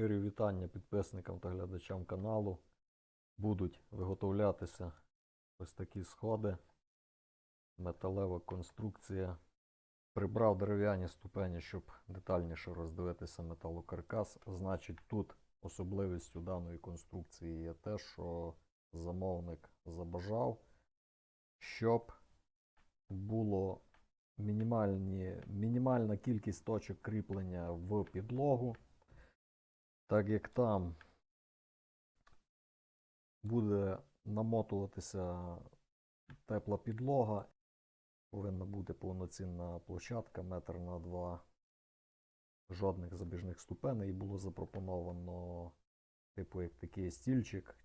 Щирі вітання підписникам та глядачам каналу. Будуть виготовлятися ось такі сходи. Металева конструкція. Прибрав дерев'яні ступені, щоб детальніше роздивитися металокаркас. Значить, тут особливістю даної конструкції є те, що замовник забажав, щоб було мінімальні, мінімальна кількість точок кріплення в підлогу. Так як там буде намотуватися тепла підлога, повинна бути повноцінна площадка метр на два, жодних забіжних ступеней. І було запропоновано, типу, як такий стільчик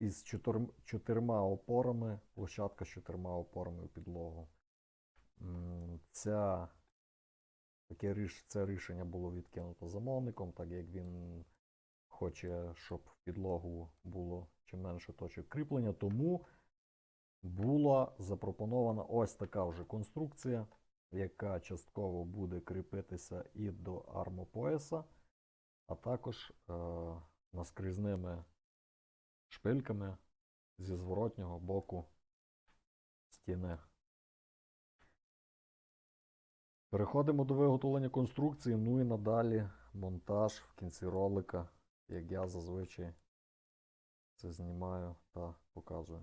із чотир- чотирма опорами, площадка з чотирма опорами в підлогу. Ця Таке це рішення було відкинуто замовником, так як він хоче, щоб в підлогу було чим менше точок кріплення. Тому була запропонована ось така вже конструкція, яка частково буде кріпитися і до армопояса, а також е, наскрізними шпильками зі зворотнього боку стіни. Переходимо до виготовлення конструкції, ну і надалі монтаж в кінці ролика, як я зазвичай це знімаю та показую.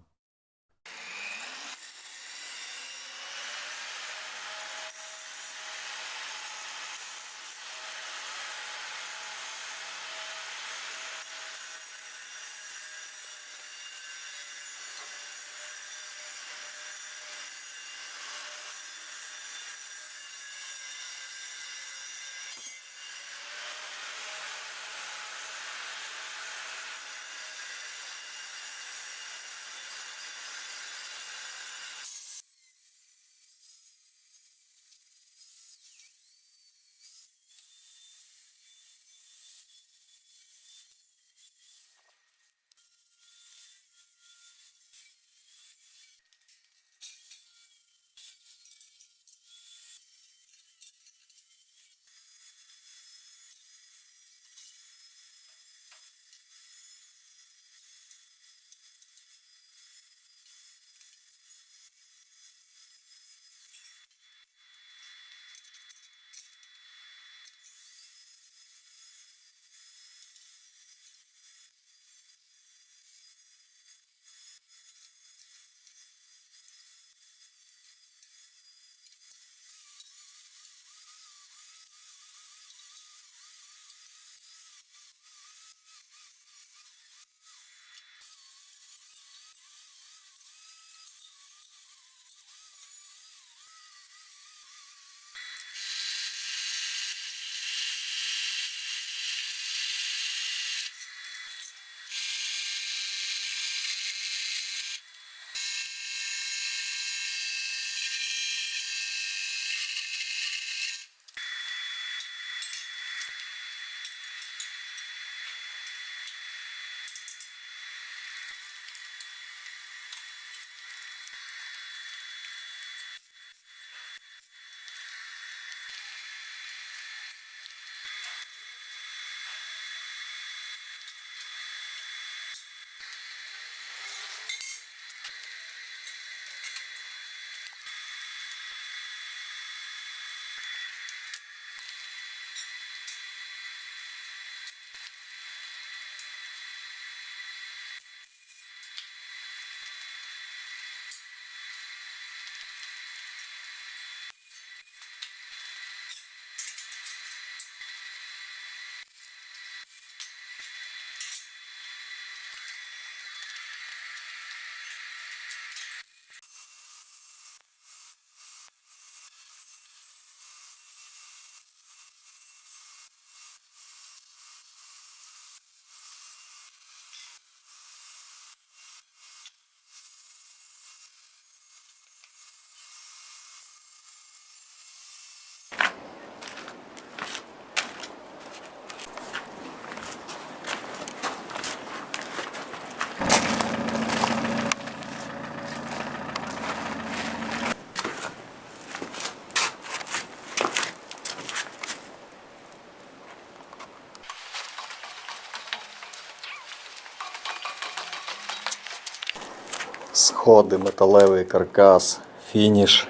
Сходи, металевий каркас, фініш.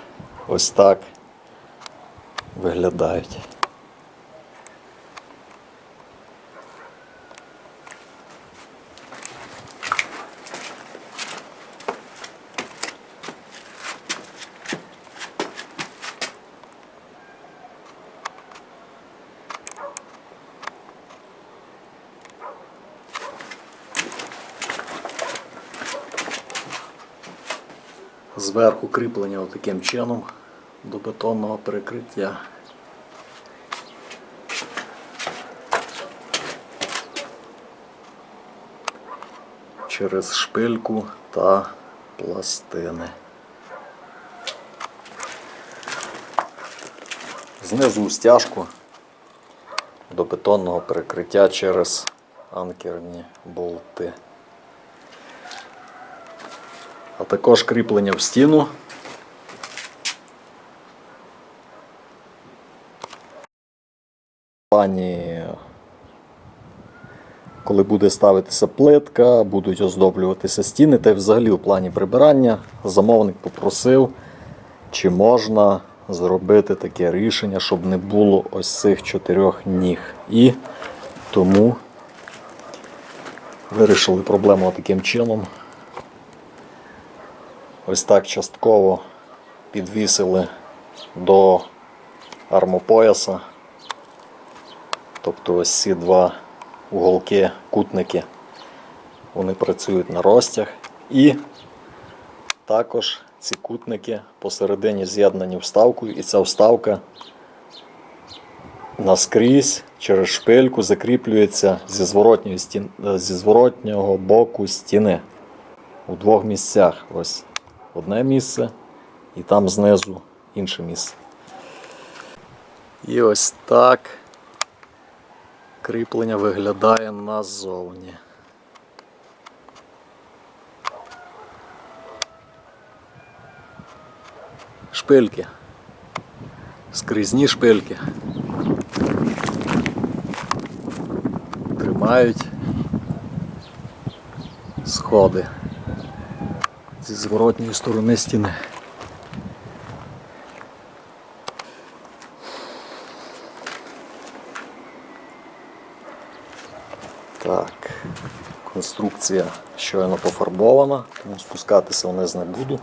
Ось так виглядають. Зверху кріплення таким чином до бетонного перекриття. Через шпильку та пластини. Знизу стяжку до бетонного перекриття через анкерні болти. А також кріплення в стіну. В плані, коли буде ставитися плитка, будуть оздоблюватися стіни, та й взагалі у плані прибирання замовник попросив, чи можна зробити таке рішення, щоб не було ось цих чотирьох ніг. І тому вирішили проблему таким чином. Ось так частково підвісили до армопояса. Тобто ось ці два уголки, кутники, вони працюють на розтяг. І також ці кутники посередині з'єднані вставкою, і ця вставка наскрізь через шпильку закріплюється зі, зворотньої стін... зі зворотнього боку стіни у двох місцях. Ось одне місце і там знизу інше місце. І ось так кріплення виглядає назовні. Шпильки. Скрізні шпильки. Тримають сходи зі зворотньої сторони стіни. Так, конструкція щойно пофарбована, тому спускатися вниз не буду.